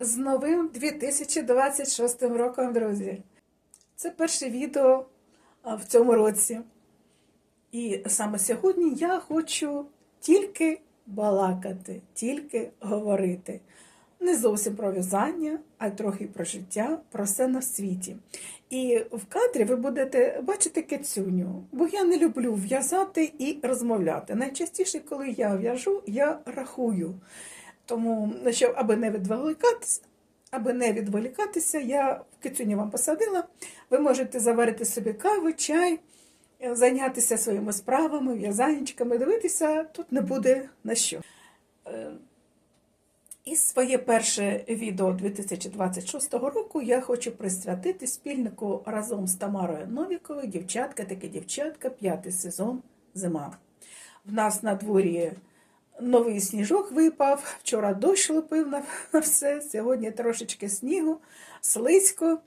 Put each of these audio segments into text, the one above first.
з новим 2026 роком, друзі. Це перше відео в цьому році. І саме сьогодні я хочу тільки балакати, тільки говорити. Не зовсім про в'язання, а трохи про життя, про все на світі. І в кадрі ви будете бачити кицюню, бо я не люблю в'язати і розмовляти. Найчастіше, коли я в'яжу, я рахую. Тому, щоб аби не відволікатися, аби не відволікатися, я в кицюню вам посадила. Ви можете заварити собі каву, чай, е, зайнятися своїми справами, в'язанечками, дивитися, тут не буде на що. Е, І своє перше відео 2026 року я хочу присвятити спільнику разом з Тамарою Новіковою, дівчатка, таке дівчатка, п'ятий сезон зима. В нас на дворі новий сніжок випав, вчора дощ лупив на, все, сьогодні трошечки снігу, слизько,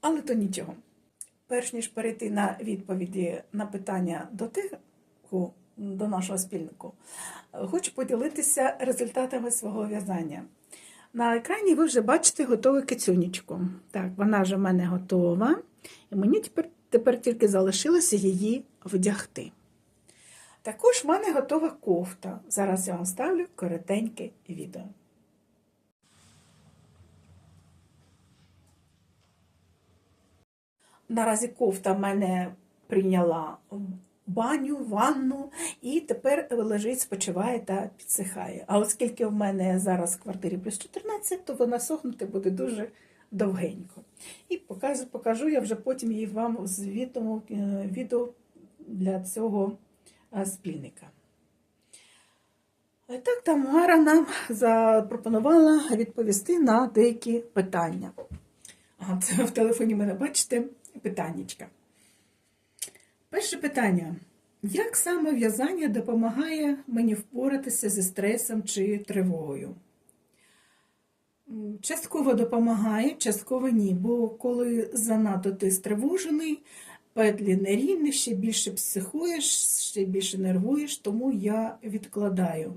але то нічого. Перш ніж перейти на відповіді на питання до тиху, до нашого спільнику, хочу поділитися результатами свого в'язання. На екрані ви вже бачите готову кицюнічку. Так, вона вже в мене готова, і мені тепер, тепер тільки залишилося її вдягти. Також в мене готова кофта. Зараз я вам ставлю коротеньке відео. Наразі кофта в мене прийняла баню, ванну і тепер лежить, спочиває та підсихає. А оскільки в мене зараз в квартирі плюс 14, то вона сохнути буде дуже довгенько. І покажу, покажу я вже потім її вам у звітому е, відео для цього спільника. Е, Так, Тамара нам запропонувала відповісти на деякі питання. Це в телефоні мене бачите питаннячка. Перше питання. Як саме в'язання допомагає мені впоратися зі стресом чи тривогою? Частково допомагає, частково ні, бо коли занадто ти стривожений, петлі нерівні, ще більше психуєш, ще більше нервуєш, тому я відкладаю.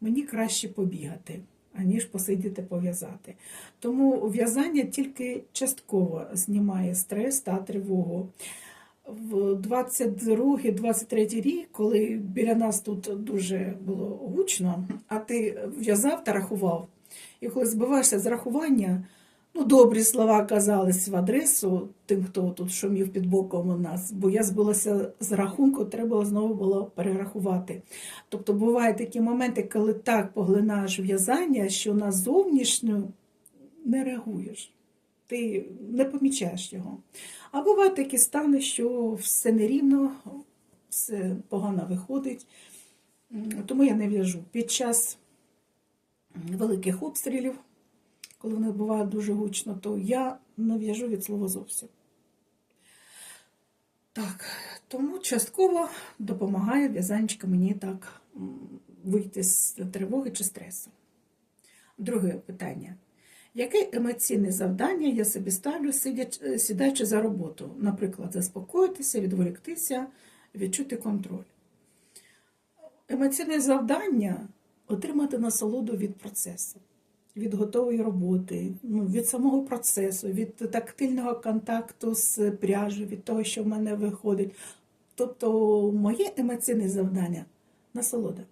Мені краще побігати, аніж посидіти пов'язати. Тому в'язання тільки частково знімає стрес та тривогу. В 22-23 рік, коли біля нас тут дуже було гучно, а ти в'язав та рахував. І коли збиваєшся з рахування, ну, добрі слова казались в адресу тим, хто тут шумів під боком у нас, бо я збилася з рахунку, треба було знову було перерахувати. Тобто бувають такі моменти, коли так поглинаєш в'язання, що на зовнішню не реагуєш. Ти не помічаєш його. А бувають такі стани, що все нерівно, все погано виходить. Тому я не в'яжу. Під час великих обстрілів, коли вони бувають дуже гучно, то я не в'яжу від слова зовсім. Так, тому частково допомагає в'язанечка мені так вийти з тривоги чи стресу. Друге питання. Яке емоційне завдання я собі ставлю, сидяч- сідаючи за роботу? Наприклад, заспокоїтися, відволіктися, відчути контроль. Емоційне завдання отримати насолоду від процесу, від готової роботи, ну, від самого процесу, від тактильного контакту з пряжею, від того, що в мене виходить. Тобто, моє емоційне завдання насолода.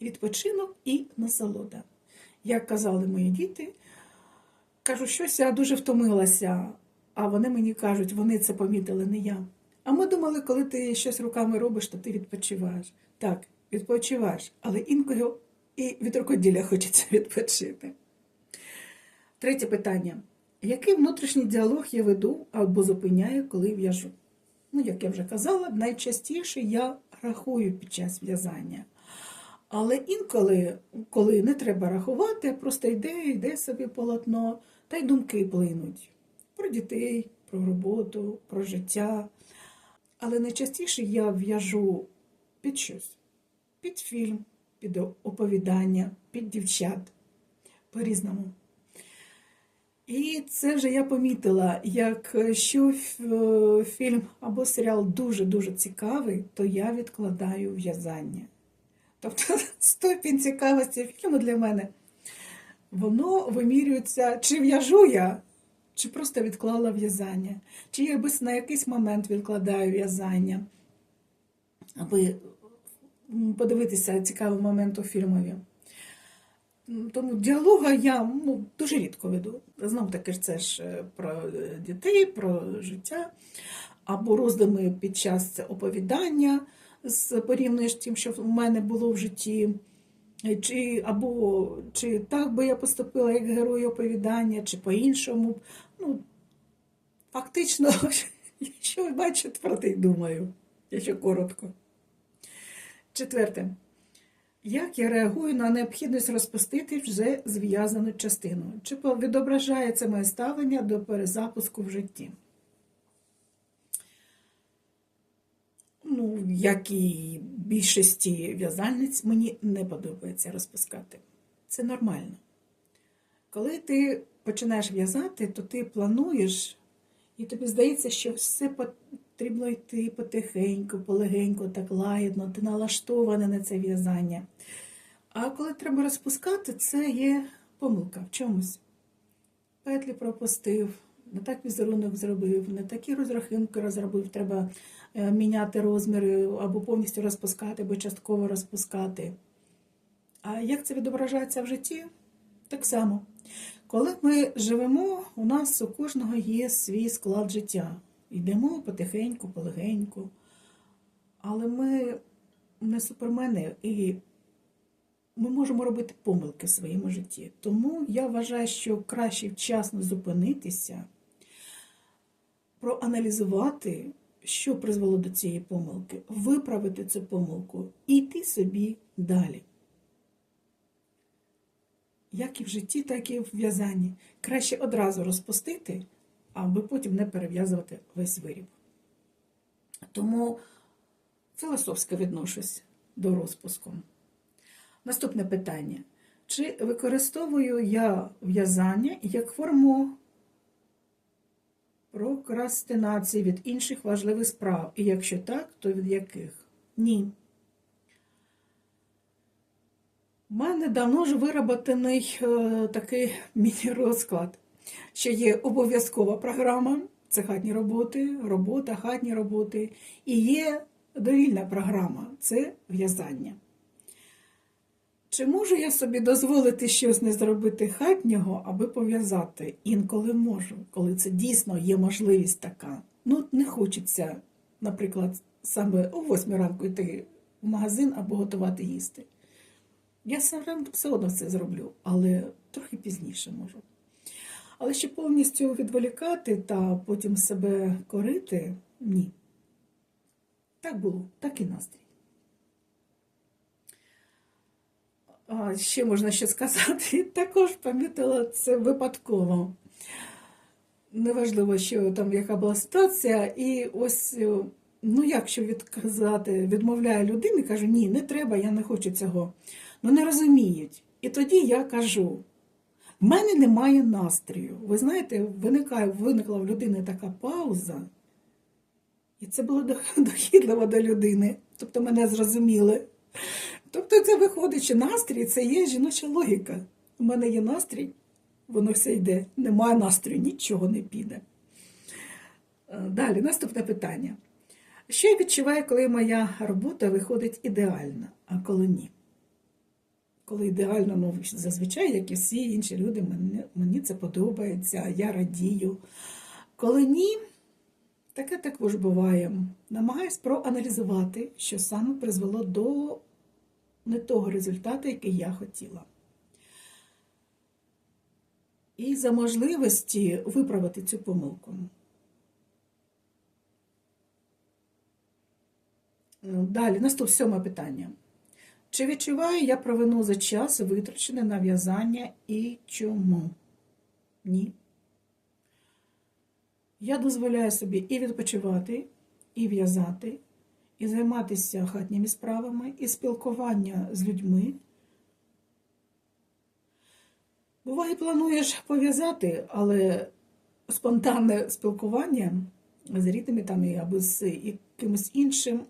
Відпочинок і насолода. Як казали мої діти, кажу, щось я дуже втомилася, а вони мені кажуть, вони це помітили, не я. А ми думали, коли ти щось руками робиш, то ти відпочиваєш. Так, відпочиваєш, але інколи і від рукоділля хочеться відпочити. Третє питання. Який внутрішній діалог я веду або зупиняю, коли в'яжу? Ну, як я вже казала, найчастіше я рахую під час в'язання. Але інколи, коли не треба рахувати, просто йде, йде собі полотно, та й думки плинуть про дітей, про роботу, про життя. Але найчастіше я в'яжу під щось, під фільм, під оповідання, під дівчат по-різному. І це вже я помітила, якщо ф- фільм або серіал дуже-дуже цікавий, то я відкладаю в'язання. Тобто ступінь цікавості фільму для мене воно вимірюється, чи в'яжу я, чи просто відклала в'язання, чи якось на якийсь момент відкладаю в'язання, аби подивитися цікавий момент у фільмові. Тому діалога я ну, дуже рідко веду. Знов таки ж це ж е, про е, дітей, про життя, або роздуми під час оповідання з порівнюєш тим, що в мене було в житті. Е, Чи, або чи так би я поступила як герой оповідання, чи по-іншому. Ну, фактично, що бачу, про те й думаю, якщо коротко. Четверте. Як я реагую на необхідність розпустити вже зв'язану частину? Чи відображає це моє ставлення до перезапуску в житті? Ну, як і більшості в'язальниць, мені не подобається розпускати. Це нормально. Коли ти починаєш в'язати, то ти плануєш, і тобі здається, що все потрібно йти потихеньку, полегеньку, так лагідно, ти налаштований на це в'язання. А коли треба розпускати, це є помилка в чомусь. Петлі пропустив, не так візерунок зробив, не такі розрахунки розробив, треба е, міняти розміри або повністю розпускати, або частково розпускати. А як це відображається в житті? Так само. Коли ми живемо, у нас у кожного є свій склад життя. Йдемо потихеньку, полегеньку. Але ми не супермени і ми можемо робити помилки в своєму житті. Тому я вважаю, що краще вчасно зупинитися, проаналізувати, що призвело до цієї помилки, виправити цю помилку і йти собі далі. Як і в житті, так і в в'язанні. Краще одразу розпустити, аби потім не перев'язувати весь виріб. Тому філософсько відношусь до розпуску. Наступне питання. Чи використовую я в'язання як форму прокрастинації від інших важливих справ? І якщо так, то від яких? Ні. У мене давно ж вироботений е, такий міні-розклад, що є обов'язкова програма, це хатні роботи, робота, хатні роботи, і є довільна програма це в'язання. Чи можу я собі дозволити щось не зробити хатнього, аби пов'язати? Інколи можу, коли це дійсно є можливість така. Ну, не хочеться, наприклад, саме о 8 ранку йти в магазин або готувати їсти. Я все одно це зроблю, але трохи пізніше можу. Але щоб повністю відволікати та потім себе корити, ні. Так було, так і настрій. А, ще можна ще сказати, також помітила це випадково. Неважливо, що там яка була ситуація, і ось, ну як що відказати, відмовляє людини, каже, ні, не треба, я не хочу цього. Ну не розуміють. І тоді я кажу: в мене немає настрою. Ви знаєте, виникає, виникла в людини така пауза, і це було дохідливо до людини, тобто мене зрозуміли. Тобто це виходить, що настрій це є жіноча логіка. У мене є настрій, воно все йде. Немає настрою, нічого не піде. Далі, наступне питання. Що я відчуваю, коли моя робота виходить ідеальна, а коли ні? Коли ідеально, ну, зазвичай, як і всі інші люди, мені, мені це подобається, я радію. Коли ні, таке також буває. Намагаюсь проаналізувати, що саме призвело до не того результату, який я хотіла. І за можливості виправити цю помилку. Далі, наступне сьоме питання. Чи відчуваю я провину за час, витрачений на в'язання і чому? Ні. Я дозволяю собі і відпочивати, і в'язати, і займатися хатніми справами, і спілкування з людьми. Буває, плануєш пов'язати, але спонтанне спілкування з рідними там або з якимось іншим.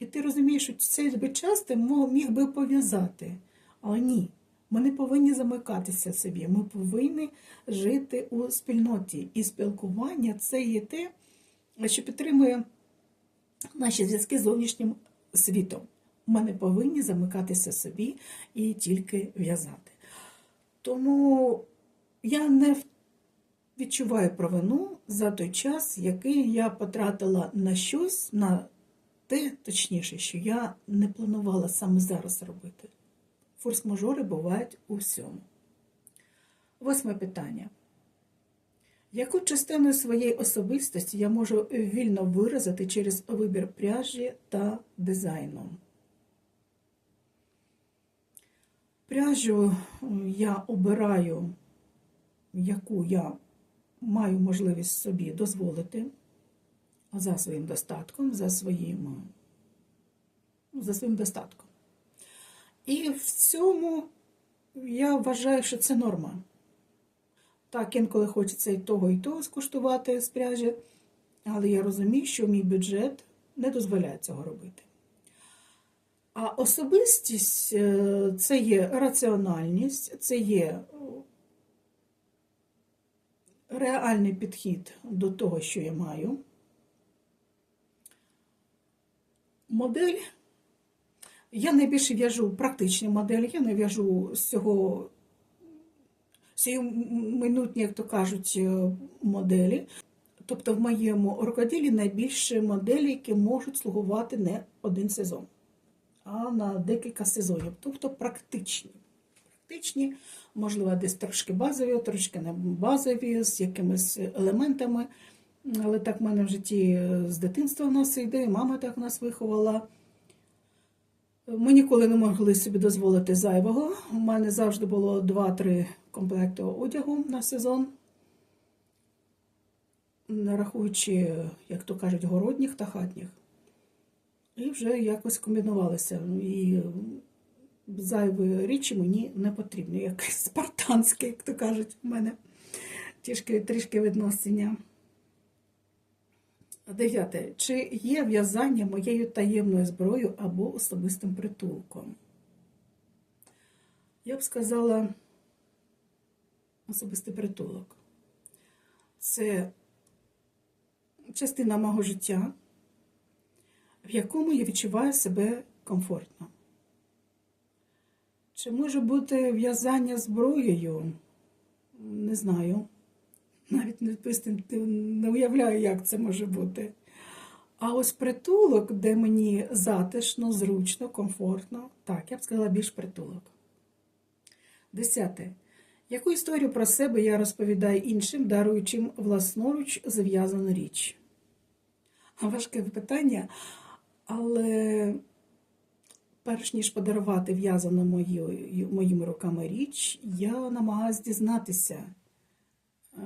І ти розумієш, що цей би час ти міг би пов'язати. Але ні, Ми не повинні замикатися собі, ми повинні жити у спільноті. І спілкування це є те, що підтримує наші зв'язки з зовнішнім світом. Ми не повинні замикатися собі і тільки в'язати. Тому я не відчуваю провину за той час, який я потратила на щось, на те, точніше, що я не планувала саме зараз робити. Форс-мажори бувають у всьому. Восьме питання. Яку частину своєї особистості я можу вільно виразити через вибір пряжі та дизайну? Пряжу я обираю, яку я маю можливість собі дозволити за своїм достатком, за своїм, ну, за своїм достатком. І в цьому я вважаю, що це норма. Так, інколи хочеться і того, і того скуштувати з пряжі, але я розумію, що мій бюджет не дозволяє цього робити. А особистість е, це є раціональність, це є реальний підхід до того, що я маю. Модель. Я найбільше в'яжу практичні моделі, я не в'яжу з цього цієї минутні, як то кажуть, е, моделі. Тобто в моєму рукоділі найбільше моделі, які можуть слугувати не один сезон, а на декілька сезонів. Тобто практичні. Практичні, можливо, десь трошки базові, трошки не базові, з якимись елементами. Але так в мене в житті з дитинства в нас йде, і мама так нас виховала. Ми ніколи не могли собі дозволити зайвого. У мене завжди було 2-3 комплекти одягу на сезон, не рахуючи, як то кажуть, городніх та хатніх. І вже якось комбінувалися. І зайвої річі мені не потрібно. Якесь спартанське, як то кажуть, у мене трішки, трішки відносення. Дев'яте. Чи є в'язання моєю таємною зброєю або особистим притулком? Я б сказала особистий притулок. Це частина мого життя, в якому я відчуваю себе комфортно. Чи може бути в'язання зброєю? Не знаю. Навіть не, не уявляю, як це може бути. А ось притулок, де мені затишно, зручно, комфортно, так, я б сказала більш притулок. Десяте. Яку історію про себе я розповідаю іншим, даруючим власноруч зав'язану річ? Важке питання, але перш ніж подарувати в'язану моїми руками річ, я намагаюся дізнатися, е,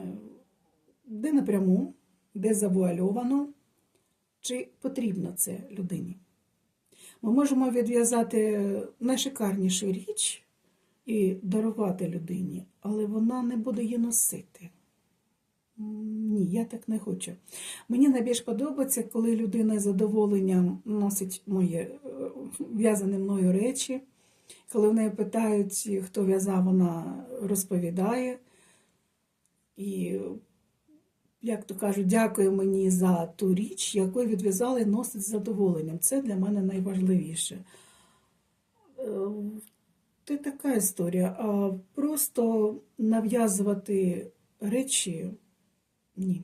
де напряму, де завуальовано, чи потрібно це людині. Ми можемо відв'язати найшикарнішу річ і дарувати людині, але вона не буде її носити. Ні, я так не хочу. Мені найбільш подобається, коли людина з задоволенням носить мої е, в'язані мною речі. Коли в неї питають, хто в'язав, вона розповідає. І, як то кажуть, дякую мені за ту річ, яку відв'язали носить з задоволенням. Це для мене найважливіше. Е, це така історія. А просто нав'язувати речі ні.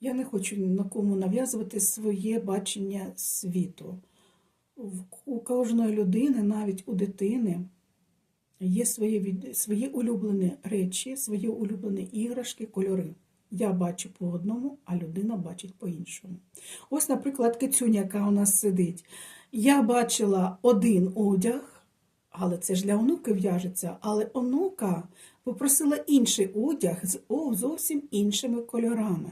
Я не хочу на кому нав'язувати своє бачення світу. У кожної людини, навіть у дитини, є свої свої улюблені речі, свої улюблені іграшки, кольори. Я бачу по одному, а людина бачить по-іншому. Ось, наприклад, кицюня, яка у нас сидить. Я бачила один одяг. Але це ж для онуки в'яжеться. Але онука попросила інший одяг з зовсім іншими кольорами.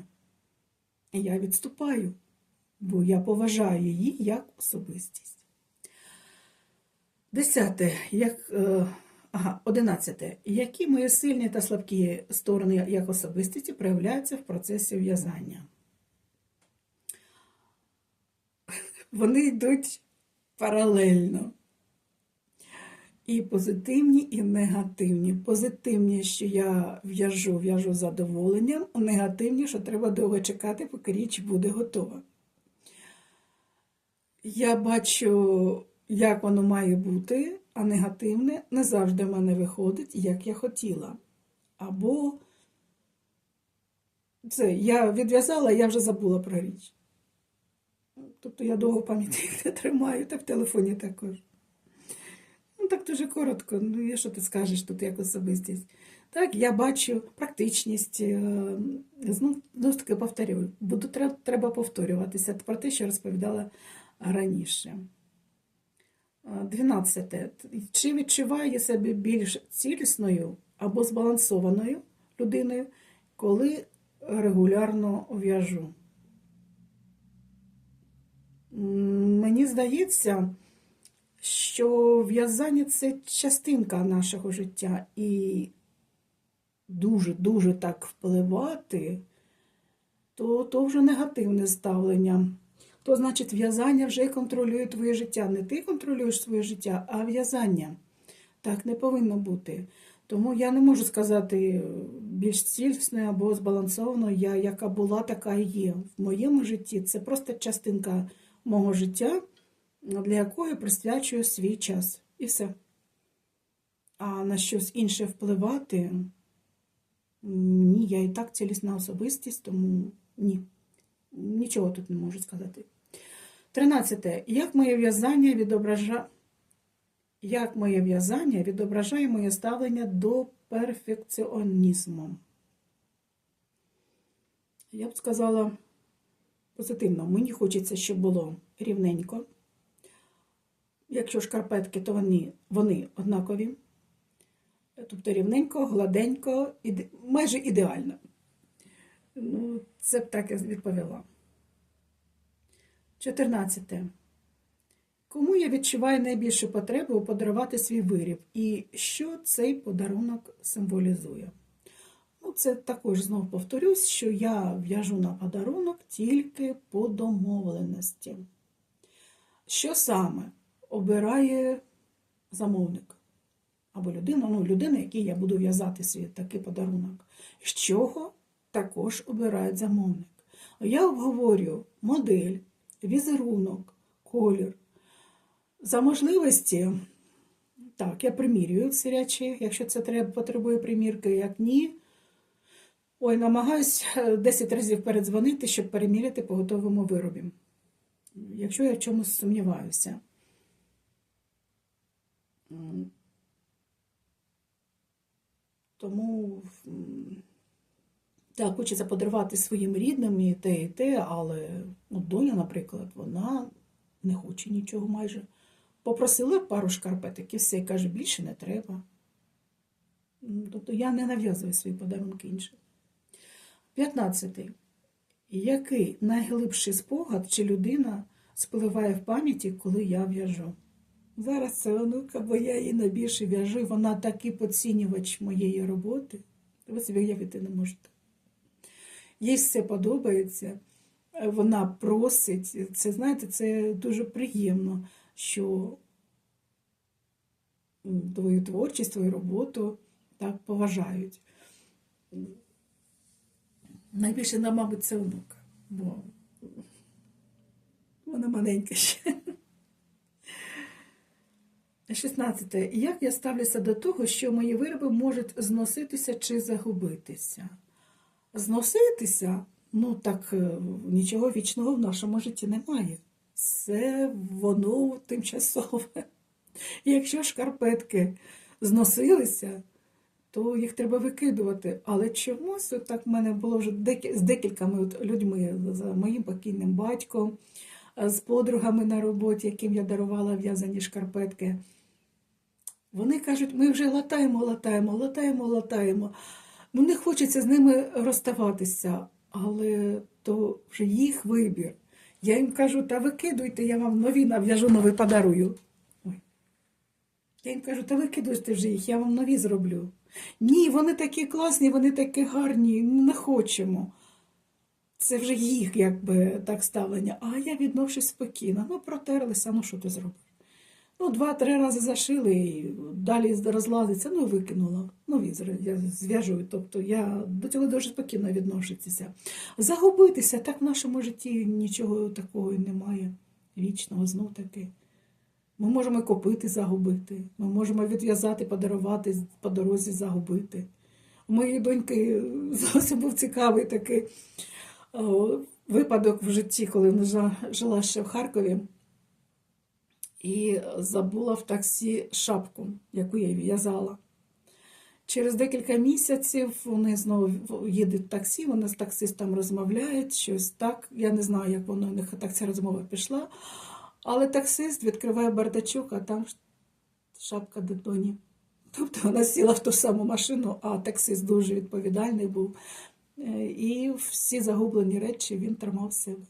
Я відступаю, бо я поважаю її як особистість. Десяте. Як, е, ага, Одинадцяте. Які мої сильні та слабкі сторони як особистості проявляються в процесі в'язання? Вони йдуть паралельно. І позитивні, і негативні. Позитивні, що я в'яжу, в'яжу з задоволенням, негативні, що треба довго чекати, поки річ буде готова. Я бачу, як воно має бути, а негативне не завжди в мене виходить, як я хотіла. Або це я відв'язала, я вже забула про річ. Тобто я довго пам'яті не тримаю, та в телефоні також. Ну, так дуже коротко. Ну, і що ти скажеш тут як особистість? Так, я бачу практичність. е, Знов, знов таки повторюю, буду, треба повторюватися про те, що розповідала раніше. Е, 12. Чи відчуваю себе більш цілісною або збалансованою людиною, коли регулярно в'яжу? Мені здається, що в'язання це частинка нашого життя, і дуже-дуже так впливати, то, то вже негативне ставлення. То значить, в'язання вже контролює твоє життя. Не ти контролюєш своє життя, а в'язання. Так не повинно бути. Тому я не можу сказати е, більш цілісною або збалансованою. Я яка була, така і є. В моєму житті це просто частинка мого життя, для якої присвячую свій час. І все. А на щось інше впливати ні, я і так цілісна особистість, тому ні. Нічого тут не можу сказати. Тринадцяте. Як моє в'язання відображає. Моє в'язання відображає моє ставлення до перфекціонізму? Я б сказала позитивно. Мені хочеться, щоб було рівненько. Якщо шкарпетки, то вони, вони однакові. Тобто рівненько, гладенько, іде- майже ідеально. Ну, це б так я відповіла. 14. Кому я відчуваю найбільшу потребу подарувати свій виріб? І що цей подарунок символізує? Ну, це також знову повторюсь, що я в'яжу на подарунок тільки по домовленості. Що саме обирає замовник? Або людина, ну, людина, якій я буду в'язати свій такий подарунок. З чого також обирають замовник? Я обговорю модель, візерунок, колір. За можливості, так, я примірюю ці речі, якщо це треба, потребує примірки, як ні. Ой, намагаюсь е, 10 разів передзвонити, щоб переміряти по готовому виробі. Якщо я в чомусь сумніваюся. Тому так, хочеться подарувати своїм рідним і те, і те, але ну, доня, наприклад, вона не хоче нічого майже. Попросила пару шкарпеток і все, каже, більше не треба. Тобто я не нав'язую свої подарунки іншим. 15. Який найглибший спогад чи людина спливає в пам'яті, коли я в'яжу? Зараз це онука, бо я її найбільше в'яжу, вона такий поцінювач моєї роботи. Ви собі уявити не можете. Їй все подобається, вона просить. Це, знаєте, це дуже приємно, що твою творчість, твою роботу так поважають. Найбільше, на, мабуть, це онука, бо вона маленька ще. 16. Як я ставлюся до того, що мої вироби можуть зноситися чи загубитися? Зноситися, ну так е, нічого вічного в нашому житті немає. Це воно тимчасове. Якщо шкарпетки зносилися, то їх треба викидувати. Але чомусь так в мене було вже з декількома людьми, за моїм покійним батьком, е, з подругами на роботі, яким я дарувала в'язані шкарпетки. Вони кажуть, ми вже латаємо, латаємо, латаємо, латаємо. Ну, не хочеться з ними розставатися, але то вже їх вибір. Я їм кажу, та викидуйте, я вам нові нав'яжу, нові подарую. Я їм кажу, та викидуйте вже їх, я вам нові зроблю. Ні, вони такі класні, вони такі гарні, ну, не хочемо. Це вже їх, якби так ставлення. А я відношусь спокійно. Ну, протерлися, ну що ти зробиш? Ну, два-три рази зашили, і далі розлазиться, ну і викинула. Ну, я зв'яжу. Тобто я до цього дуже спокійно відношуся. Загубитися, так в нашому житті нічого такого немає. Вічного знов таки. Ми можемо купити, загубити. Ми можемо відв'язати, подарувати по дорозі, загубити. У моєї доньки зовсім був цікавий такий випадок в житті, коли вона жила ще в Харкові і забула в таксі шапку, яку я в'язала. Через декілька місяців вони знову їдуть в таксі, вони з таксистом розмовляють, щось так. Я не знаю, як воно у них так ця розмова пішла. Але таксист відкриває бардачок, а там шапка дитоні. Тобто вона сіла в ту саму машину, а таксист дуже відповідальний був. Е, І всі загублені речі він тримав себе.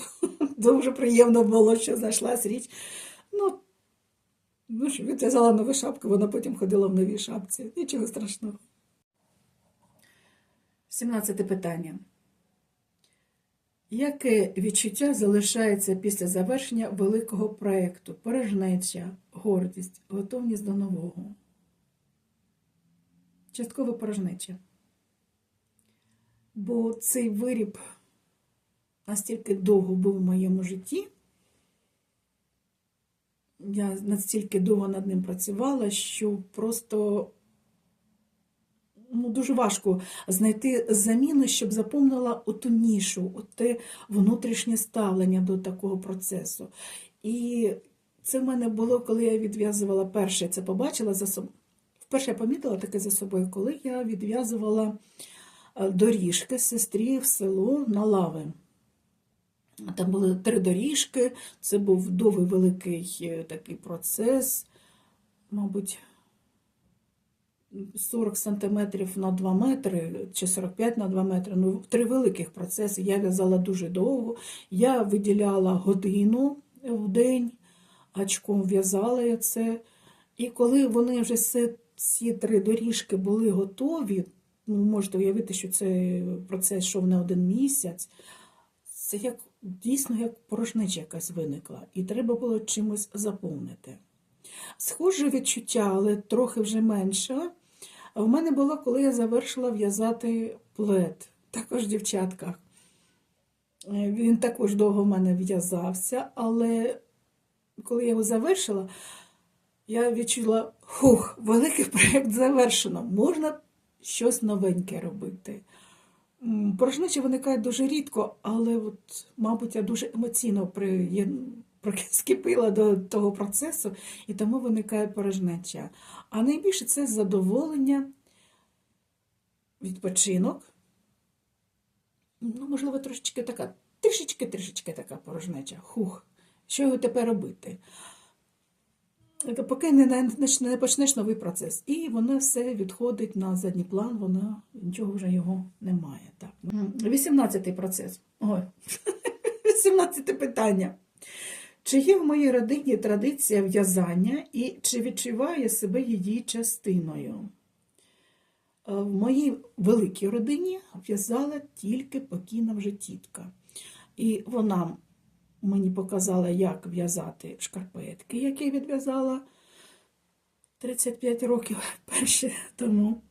Дуже приємно було, що знайшлась річ. Ну, ну що, відв'язала нову шапку, вона потім ходила в новій шапці. Нічого страшного. 17 питання. Яке відчуття залишається після завершення великого проєкту? Порожнеча, гордість, готовність до нового? Частково порожнеча. Бо цей виріб настільки довго був в моєму житті, я настільки довго над ним працювала, що просто ну, дуже важко знайти заміну, щоб заповнила оту нішу, те внутрішнє ставлення до такого процесу. І це в мене було, коли я відв'язувала перше, це побачила за собою. Вперше я помітила таке за собою, коли я відв'язувала е, доріжки сестрі в село на лави. Там були три доріжки, це був довгий великий е, такий процес, мабуть, 40 сантиметрів на 2 метри чи 45 на 2 метри. Ну, три великих процеси. Я в'язала дуже довго. Я виділяла годину в день, очком в'язала я це. І коли вони вже все, ці три доріжки були готові, ну, можете уявити, що цей процес йшов не один місяць, це як дійсно як порожнеча якась виникла, і треба було чимось заповнити. Схоже відчуття, але трохи вже менше. В мене було, коли я завершила в'язати плед, також. Е, Він також довго в мене в'язався, але коли я його завершила, я відчула, хух, великий проєкт завершено, можна щось новеньке робити. М, Порожнечі виникають дуже рідко, але, от, мабуть, я дуже емоційно прискіпила до того процесу, і тому виникає порожнеча. А найбільше це задоволення, відпочинок. Ну, можливо, трошечки така, трішечки-трішечки така порожнеча. Хух, що його тепер робити? Це поки не, не, не почнеш новий процес. І воно все відходить на задній план, воно нічого вже його немає. Так. 18-й процес. Ой. 18 питання. Чи є в моїй родині традиція в'язання і чи відчуваю себе її частиною? Е, В моїй великій родині в'язала тільки покійна вже тітка. І вона мені показала, як в'язати шкарпетки, які відв'язала 35 років перші тому.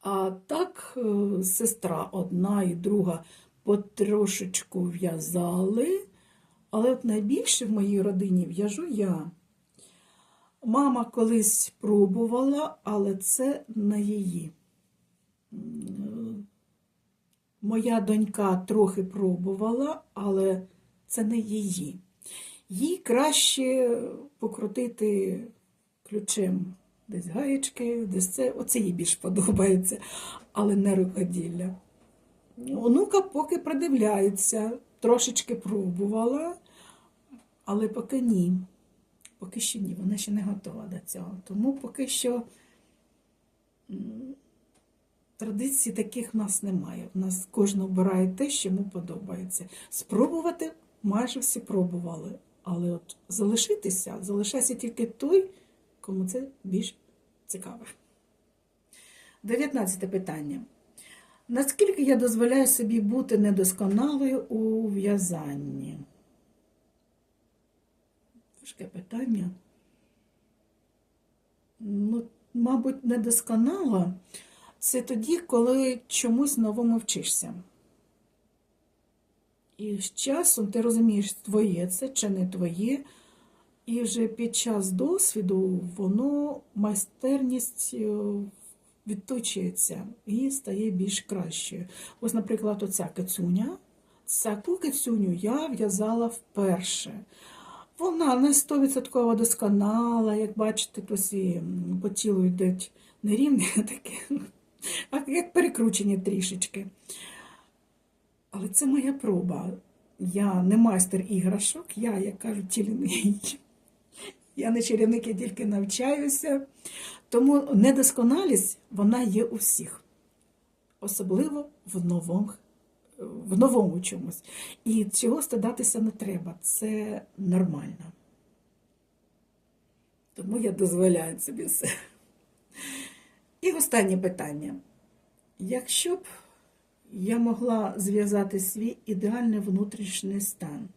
А так, е, сестра одна і друга потрошечку в'язали, але от найбільше в моїй родині в'яжу я. Мама колись пробувала, але це не її. Моя донька трохи пробувала, але це не її. Їй краще покрутити ключем десь гаєчки, десь це. Оце їй більш подобається, але не рукоділля. Онука поки придивляється, трошечки пробувала, але поки ні. Поки що ні, вона ще не готова до цього. Тому поки що традицій таких в нас немає. У нас кожен обирає те, що йому подобається. Спробувати майже всі пробували. Але от залишитися, залишається тільки той, кому це більш цікаво. 19 питання. Наскільки я дозволяю собі бути недосконалою у в'язанні? Важке питання. Ну, мабуть, недосконало. Це тоді, коли чомусь новому вчишся. І з часом ти розумієш, твоє це чи не твоє. І вже під час досвіду воно майстерність е, відточується і стає більш кращою. Ось, наприклад, оця кицюня. Цю кицюню я в'язала вперше. Вона не 100% досконала, як бачите, і по тілу йдуть нерівні такі, а як перекручені трішечки. Але це моя проба. Я не майстер іграшок, я, як кажуть, тільний. Я не чарівник, я тільки навчаюся. Тому недосконалість вона є у всіх, особливо в новому, в новому чомусь. І цього стидатися не треба. Це нормально. Тому я дозволяю собі все. І останнє питання. Якщо б я могла зв'язати свій ідеальний внутрішній стан,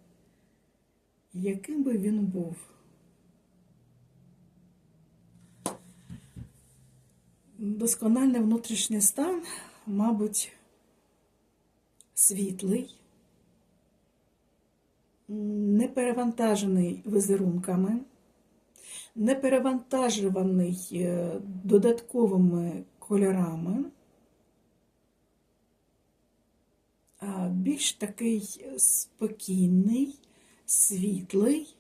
яким би він був? Доскональний внутрішній стан, мабуть, світлий, не перевантажений візерунками, не перевантажуваний е, додатковими кольорами, а більш такий спокійний, світлий,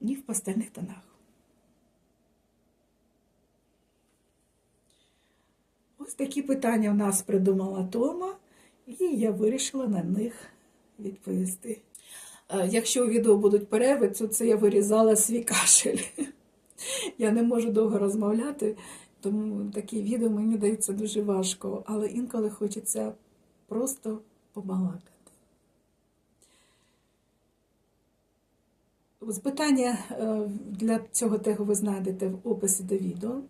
і в пастельних тонах. Ось такі питання в нас придумала Тома, і я вирішила на них відповісти. Е, Якщо у відео будуть перерви, то це я вирізала свій кашель. Я не можу довго розмовляти, тому такі відео мені даються дуже важко, але інколи хочеться просто побалакати. Питання е, для цього тегу ви знайдете в описі до відео.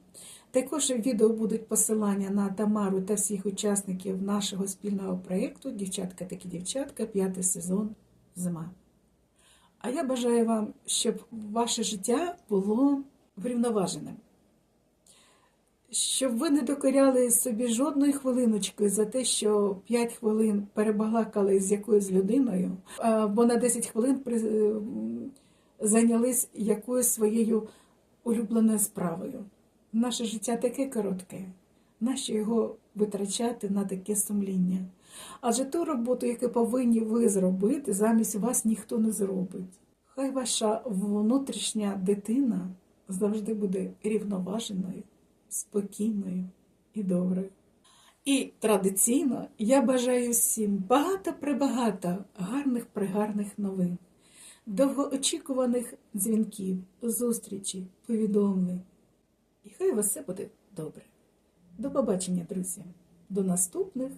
Також в відео будуть посилання на Тамару та всіх учасників нашого спільного проєкту Дівчатка такі дівчатка, п'ятий сезон Зима. А я бажаю вам, щоб ваше життя було врівноваженим. Щоб ви не докоряли собі жодної хвилиночки за те, що 5 хвилин перебалакали з якоюсь людиною, або на 10 хвилин зайнялись якоюсь своєю улюбленою справою. Наше життя таке коротке, нащо його витрачати на таке сумління? Адже ту роботу, яку повинні ви зробити, замість вас ніхто не зробить. Хай ваша внутрішня дитина завжди буде рівноваженою, спокійною і доброю. І традиційно я бажаю всім багато-пребагато гарних пригарних новин, довгоочікуваних дзвінків, зустрічей, повідомлень. І хай у вас все буде добре. До побачення, друзі. До наступних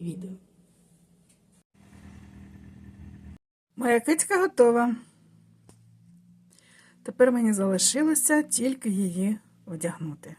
відео. Моя кицька готова. Тепер мені залишилося тільки її вдягнути.